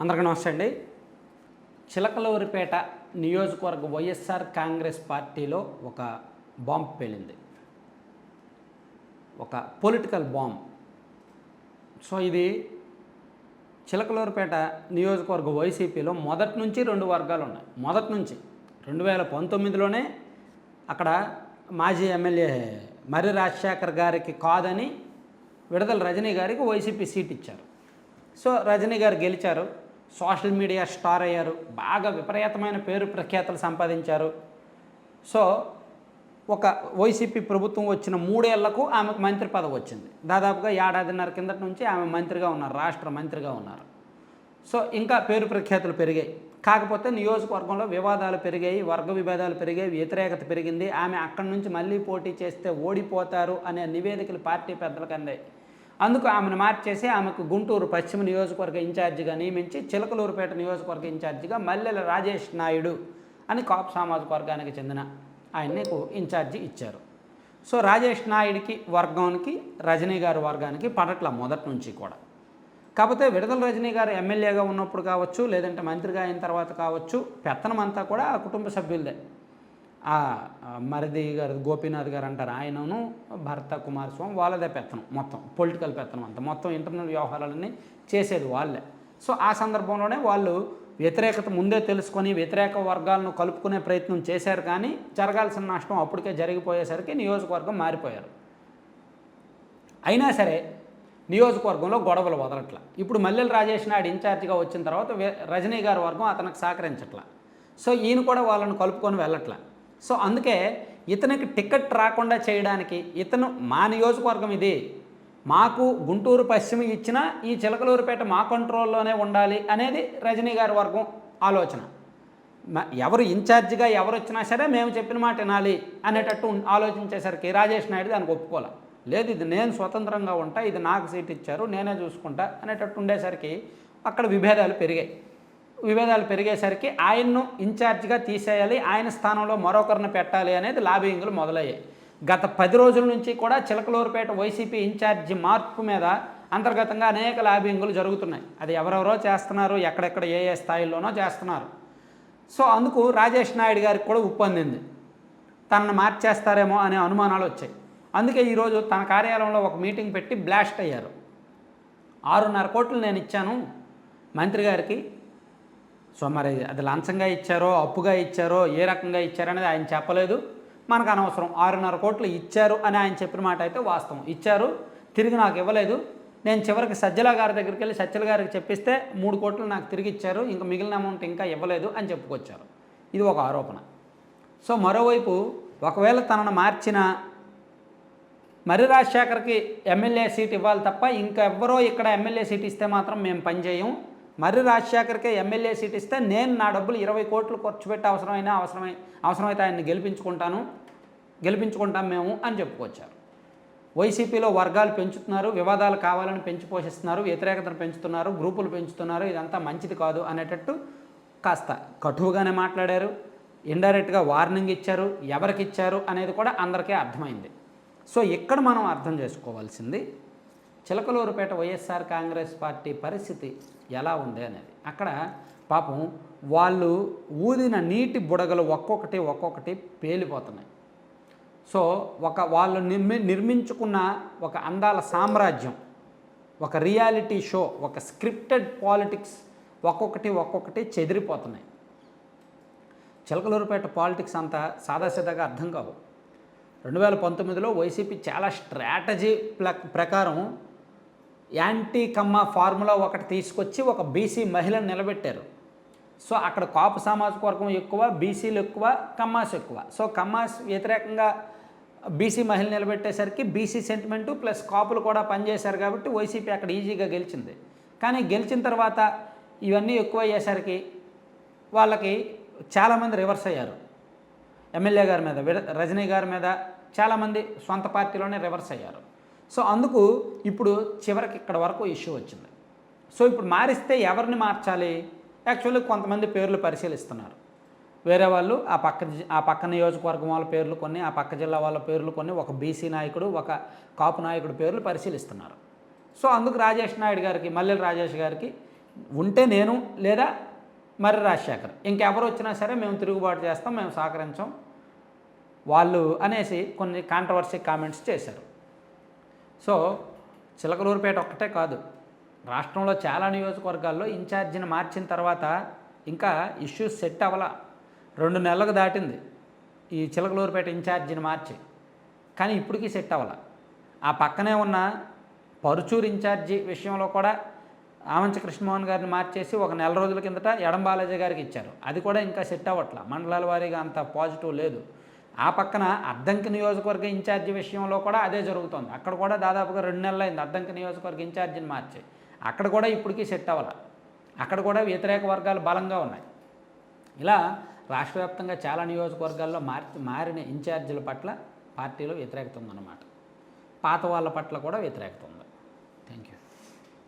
అందరికీ నమస్తే అండి. చిలకలూరిపేట నియోజకవర్గ వైఎస్ఆర్ కాంగ్రెస్ పార్టీలో ఒక బాంబ్ పేలింది. ఒక పొలిటికల్ బాంబ్. సో ఇది చిలకలూరిపేట నియోజకవర్గ వైసీపీలో మొదటి నుంచి రెండు వర్గాలు ఉన్నాయి. మొదటి నుంచి రెండు వేల పంతొమ్మిదిలోనే అక్కడ మాజీ ఎమ్మెల్యే మర్రి రాజశేఖర్ గారికి కాదని విడదల రజనీ గారికి వైసీపీ సీట్ ఇచ్చారు. సో రజనీ గారు గెలిచారు. సోషల్ మీడియా స్టార్ అయ్యారు. బాగా విపరీతమైన పేరు ప్రఖ్యాతలు సంపాదించారు. సో ఒక వైసీపీ ప్రభుత్వం వచ్చిన మూడేళ్ళకు ఆమెకు మంత్రి పదవి వచ్చింది. దాదాపుగా ఏడాదిన్నర కిందటి నుంచి ఆమె మంత్రిగా ఉన్నారు రాష్ట్ర మంత్రిగా ఉన్నారు. సో ఇంకా పేరు ప్రఖ్యాతులు పెరిగాయి. కాకపోతే నియోజకవర్గంలో వివాదాలు పెరిగాయి వర్గ విభేదాలు పెరిగాయి వ్యతిరేకత పెరిగింది. ఆమె అక్కడి నుంచి మళ్ళీ పోటీ చేస్తే ఓడిపోతారు అనే నివేదికలు పార్టీ పెద్దలకు అందాయి. అందుకు ఆమెను మార్చేసి ఆమెకు గుంటూరు పశ్చిమ నియోజకవర్గ ఇన్ఛార్జిగా నియమించి చిలకలూరుపేట నియోజకవర్గ ఇన్ఛార్జిగా మల్లెల రాజేష్ నాయుడు అని కాపు సామాజిక వర్గానికి చెందిన ఆయన్నికు ఇన్ఛార్జి ఇచ్చారు. సో రాజేష్ నాయుడికి వర్గానికి రజనీ గారి వర్గానికి పడట్ల మొదటి నుంచి కూడా. కాకపోతే విడదల రజనీ గారు ఎమ్మెల్యేగా ఉన్నప్పుడు కావచ్చు లేదంటే మంత్రిగా అయిన తర్వాత కావచ్చు పెత్తనం అంతా కూడా ఆ కుటుంబ సభ్యులదే. ఆ మరిది గారు గోపీనాథ్ గారు అంటారు. ఆయనను భర్త కుమారస్వామి వాళ్ళదే పెత్తనం మొత్తం పొలిటికల్ పెత్తనం అంతా. మొత్తం ఇంటర్నల్ వ్యవహారాలన్నీ చేసేది వాళ్ళే. సో ఆ సందర్భంలోనే వాళ్ళు వ్యతిరేకత ముందే తెలుసుకొని వ్యతిరేక వర్గాలను కలుపుకునే ప్రయత్నం చేశారు కానీ జరగాల్సిన నష్టం అప్పటికే జరిగిపోయేసరికి నియోజకవర్గం మారిపోయారు. అయినా సరే నియోజకవర్గంలో గొడవలు వదలట్ల. ఇప్పుడు మల్లెల రాజేష్ నాయుడు ఇన్ఛార్జిగా వచ్చిన తర్వాత రజనీ గారి వర్గం అతనికి సహకరించట్ల. సో ఈయన కూడా వాళ్ళని కలుపుకొని వెళ్ళట్లే. సో అందుకే ఇతనికి టికెట్ రాకుండా చేయడానికి ఇతను మా నియోజకవర్గం ఇది. మాకు గుంటూరు పశ్చిమ ఇచ్చినా ఈ చిలకలూరుపేట మా కంట్రోల్లోనే ఉండాలి అనేది రజనీ గారి వర్గం ఆలోచన. ఎవరు ఇన్ఛార్జిగా ఎవరు వచ్చినా సరే మేము చెప్పిన మాట వినాలి అనేటట్టు ఆలోచించేసరికి రాజేష్ నాయుడు దానికి ఒప్పుకోలే. లేదు ఇది నేను స్వతంత్రంగా ఉంటా ఇది నాకు సీట్ ఇచ్చారు నేనే చూసుకుంటా అనేటట్టు ఉండేసరికి అక్కడ విభేదాలు పెరిగాయి. విభేదాలు పెరిగేసరికి ఆయన్ను ఇన్ఛార్జిగా తీసేయాలి ఆయన స్థానంలో మరొకరిని పెట్టాలి అనేది లాబింగ్లు మొదలయ్యాయి. గత పది రోజుల నుంచి కూడా చిలకలూరుపేట వైసీపీ ఇన్ఛార్జి మార్పు మీద అంతర్గతంగా అనేక లాబింగులు జరుగుతున్నాయి. అది ఎవరెవరో చేస్తున్నారు ఎక్కడెక్కడ ఏ ఏ స్థాయిల్లోనో చేస్తున్నారు. సో అందుకు రాజేష్ నాయుడు గారికి కూడా ఉప్పొందింది తనను మార్చేస్తారేమో అనే అనుమానాలు వచ్చాయి. అందుకే ఈరోజు తన కార్యాలయంలో ఒక మీటింగ్ పెట్టి బ్లాస్ట్ అయ్యారు. ఆరున్నర కోట్లు నేను ఇచ్చాను మంత్రి గారికి సో మరి అది లంచంగా ఇచ్చారో అప్పుగా ఇచ్చారో ఏ రకంగా ఇచ్చారనేది ఆయన చెప్పలేదు. మనకు అనవసరం. ఆరున్నర కోట్లు ఇచ్చారు అని ఆయన చెప్పిన మాట అయితే వాస్తవం. ఇచ్చారు తిరిగి నాకు ఇవ్వలేదు. నేను చివరికి సజ్జల గారి దగ్గరికి వెళ్ళి సజ్జల గారికి చెప్పిస్తే మూడు కోట్లు నాకు తిరిగి ఇచ్చారు ఇంకా మిగిలిన అమౌంట్ ఇంకా ఇవ్వలేదు అని చెప్పుకొచ్చారు. ఇది ఒక ఆరోపణ. సో మరోవైపు ఒకవేళ తనను మార్చిన మర్రి రాజశేఖర్కి ఎమ్మెల్యే సీట్ ఇవ్వాలి తప్ప ఇంకా ఎవ్వరో ఇక్కడ ఎమ్మెల్యే సీట్ ఇస్తే మాత్రం మేము పనిచేయం మర్రి రాజశేఖర్కే ఎమ్మెల్యే సీట్ ఇస్తే నేను నా డబ్బులు ఇరవై కోట్లు ఖర్చు పెట్టి అవసరమైన అవసరమై అవసరమైతే ఆయన్ని గెలిపించుకుంటాను. గెలిపించుకుంటాం మేము అని చెప్పుకొచ్చారు. వైసీపీలో వర్గాలు పెంచుతున్నారు వివాదాలు కావాలని పెంచి పోషిస్తున్నారు వ్యతిరేకతను పెంచుతున్నారు గ్రూపులు పెంచుతున్నారు ఇదంతా మంచిది కాదు అనేటట్టు కాస్త కటువుగానే మాట్లాడారు. ఇండైరెక్ట్గా వార్నింగ్ ఇచ్చారు ఎవరికి ఇచ్చారు అనేది కూడా అందరికీ అర్థమైంది. సో ఇక్కడ మనం అర్థం చేసుకోవాల్సింది చిలకలూరుపేట వైఎస్ఆర్ కాంగ్రెస్ పార్టీ పరిస్థితి ఎలా ఉంది అనేది. అక్కడ పాపం వాళ్ళు ఊదిన నీటి బుడగలు ఒక్కొక్కటి ఒక్కొక్కటి పేలిపోతున్నాయి. సో ఒక వాళ్ళు నిర్మి నిర్మించుకున్న ఒక అందాల సామ్రాజ్యం ఒక రియాలిటీ షో ఒక స్క్రిప్టెడ్ పాలిటిక్స్ ఒక్కొక్కటి ఒక్కొక్కటి చెదిరిపోతున్నాయి. చిలకలూరుపేట పాలిటిక్స్ అంతా సాదాసీదాగా అర్థం కావు. రెండు వేల పంతొమ్మిదిలో వైసీపీ చాలా స్ట్రాటజీ ప్ల ప్రకారం యాంటీ కమ్మ ఫార్ములా ఒకటి తీసుకొచ్చి ఒక బీసీ మహిళను నిలబెట్టారు. సో అక్కడ కాపు సామాజిక వర్గం ఎక్కువ బీసీలు ఎక్కువ కమ్మాస్ ఎక్కువ. సో కమ్మాస్ వ్యతిరేకంగా బీసీ మహిళ నిలబెట్టేసరికి బీసీ సెంటిమెంటు ప్లస్ కాపులు కూడా పనిచేశారు కాబట్టి వైసీపీ అక్కడ ఈజీగా గెలిచింది. కానీ గెలిచిన తర్వాత ఇవన్నీ ఎక్కువ అయ్యేసరికి వాళ్ళకి చాలామంది రివర్స్ అయ్యారు. ఎమ్మెల్యే గారి మీద రజనీ గారి మీద చాలామంది సొంత పార్టీలోనే రివర్స్ అయ్యారు. సో అందుకు ఇప్పుడు చివరికి ఇక్కడ వరకు ఇష్యూ వచ్చింది. సో ఇప్పుడు మారిస్తే ఎవరిని మార్చాలి? యాక్చువల్లీ కొంతమంది పేర్లు పరిశీలిస్తున్నారు. వేరే వాళ్ళు ఆ పక్క ఆ పక్క నియోజకవర్గం వాళ్ళ పేర్లు కొన్ని ఆ పక్క జిల్లా వాళ్ళ పేర్లు కొన్ని ఒక బీసీ నాయకుడు ఒక కాపు నాయకుడు పేర్లు పరిశీలిస్తున్నారు. సో అందుకు రాజేష్ నాయుడు గారికి మల్లెల రాజేష్ గారికి ఉంటే నేను లేదా మరి రాజశేఖర్. ఇంకెవరు వచ్చినా సరే మేము తిరుగుబాటు చేస్తాం మేము సహకరించాం వాళ్ళు అనేసి కొన్ని కాంట్రవర్సీ కామెంట్స్ చేశారు. సో చిలకలూరుపేట ఒక్కటే కాదు రాష్ట్రంలో చాలా నియోజకవర్గాల్లో ఇన్ఛార్జిని మార్చిన తర్వాత ఇంకా ఇష్యూస్ సెట్ అవ్వలా. రెండు నెలలకు దాటింది ఈ చిలకలూరుపేట ఇన్ఛార్జిని మార్చి కానీ ఇప్పటికీ సెట్ అవ్వాల. ఆ పక్కనే ఉన్న పరుచూరు ఇన్ఛార్జి విషయంలో కూడా ఆమంచ కృష్ణమోహన్ గారిని మార్చేసి ఒక నెల రోజుల కిందట ఎడం బాలాజీ గారికి ఇచ్చారు. అది కూడా ఇంకా సెట్ అవ్వట్ల. మండలాల వారీగా అంత పాజిటివ్ లేదు. ఆ పక్కన అద్దంకి నియోజకవర్గ ఇన్ఛార్జి విషయంలో కూడా అదే జరుగుతోంది. అక్కడ కూడా దాదాపుగా రెండు నెలలు అయింది అద్దంకి నియోజకవర్గ ఇన్ఛార్జిని మార్చి. అక్కడ కూడా ఇప్పటికీ సెట్ అవ్వాల. అక్కడ కూడా వ్యతిరేక వర్గాలు బలంగా ఉన్నాయి. ఇలా రాష్ట్ర వ్యాప్తంగా చాలా నియోజకవర్గాల్లో మారి మారిన ఇన్ఛార్జీల పట్ల పార్టీలో వ్యతిరేకత ఉందన్నమాట. పాత వాళ్ళ పట్ల కూడా వ్యతిరేకత ఉంది. Thank you